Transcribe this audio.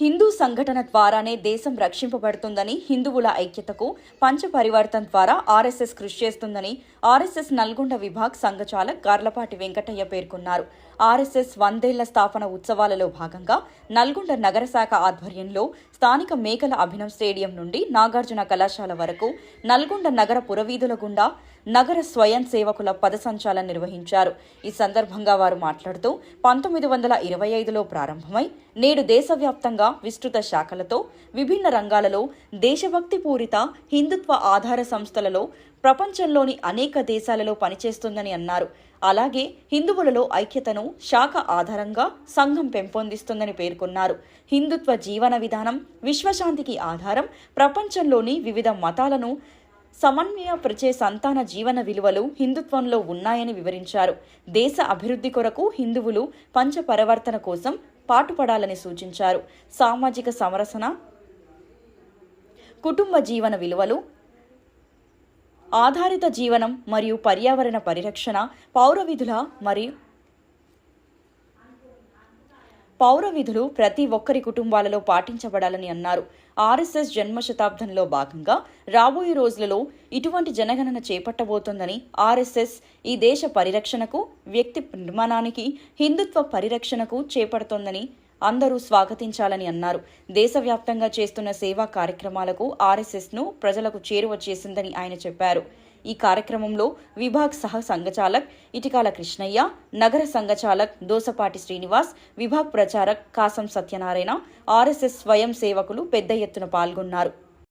హిందూ సంఘటన ద్వారానే దేశం రక్షింపబడుతుందని హిందువుల ఐక్యతకు పంచ పరివర్తన్ ద్వారా ఆర్ఎస్ఎస్ కృషి చేస్తుందని ఆర్ఎస్ఎస్ నల్గొండ విభాగ్ సంఘచాలక్ గార్లపాటి వెంకటయ్య పేర్కొన్నారు. ఆర్ఎస్ఎస్ వందేళ్ళ స్థాపన ఉత్సవాలలో భాగంగా నల్గొండ నగర శాఖ ఆధ్వర్యంలో స్థానిక మేకల అభినవ్ స్టేడియం నుండి నాగార్జున కళాశాల వరకు నల్గొండ నగర పురవీధుల గుండా నగర స్వయం సేవకుల పదసంచాలన నిర్వహించారు. ఈ సందర్భంగా వారు మాట్లాడుతూ పంతొమ్మిది వందల ఇరవై ఐదులో ప్రారంభమై నేడు దేశవ్యాప్తంగా విస్తృత శాఖలతో విభిన్న రంగాలలో దేశభక్తి పూరిత హిందుత్వ ఆధార సంస్థలలో ప్రపంచంలోని అనేక దేశాలలో పనిచేస్తుందని అన్నారు. అలాగే హిందువులలో ఐక్యతను శాఖ ఆధారంగా సంఘం పెంపొందిస్తుందని పేర్కొన్నారు. హిందుత్వ జీవన విధానం విశ్వశాంతికి ఆధారం ప్రపంచంలోని వివిధ మతాలను సమన్వయపరిచే సంతాన జీవన విలువలు హిందుత్వంలో ఉన్నాయని వివరించారు. దేశ అభివృద్ధి కొరకు హిందువులు పంచపరవర్తన కోసం పాటుపడాలని సూచించారు. సామాజిక సమరసన కుటుంబ జీవన విలువలు ఆధారిత జీవనం మరియు పర్యావరణ పరిరక్షణ పౌర విధుల మరియు పౌర విధులు ప్రతి ఒక్కరి కుటుంబాలలో పాటించబడాలని అన్నారు. ఆర్ఎస్ఎస్ జన్మ శతాబ్దంలో భాగంగా రాబోయే రోజులలో ఇటువంటి జనగణన చేపట్టబోతోందని ఆర్ఎస్ఎస్ ఈ దేశ పరిరక్షణకు వ్యక్తి నిర్మాణానికి హిందుత్వ పరిరక్షణకు చేపడుతోందని అందరూ స్వాగతించాలని అన్నారు. దేశవ్యాప్తంగా చేస్తున్న సేవా కార్యక్రమాలకు ఆర్ఎస్ఎస్ను ప్రజలకు చేరువ చేసిందని ఆయన చెప్పారు. ఈ కార్యక్రమంలో విభాగ్ సహ సంఘచాలక్ ఇటికాల కృష్ణయ్య నగర సంఘచాలక్ దోసపాటి శ్రీనివాస్ విభాగ్ ప్రచారక్ కాసం సత్యనారాయణ ఆర్ఎస్ఎస్ స్వయం సేవకులు పెద్ద ఎత్తున పాల్గొన్నారు.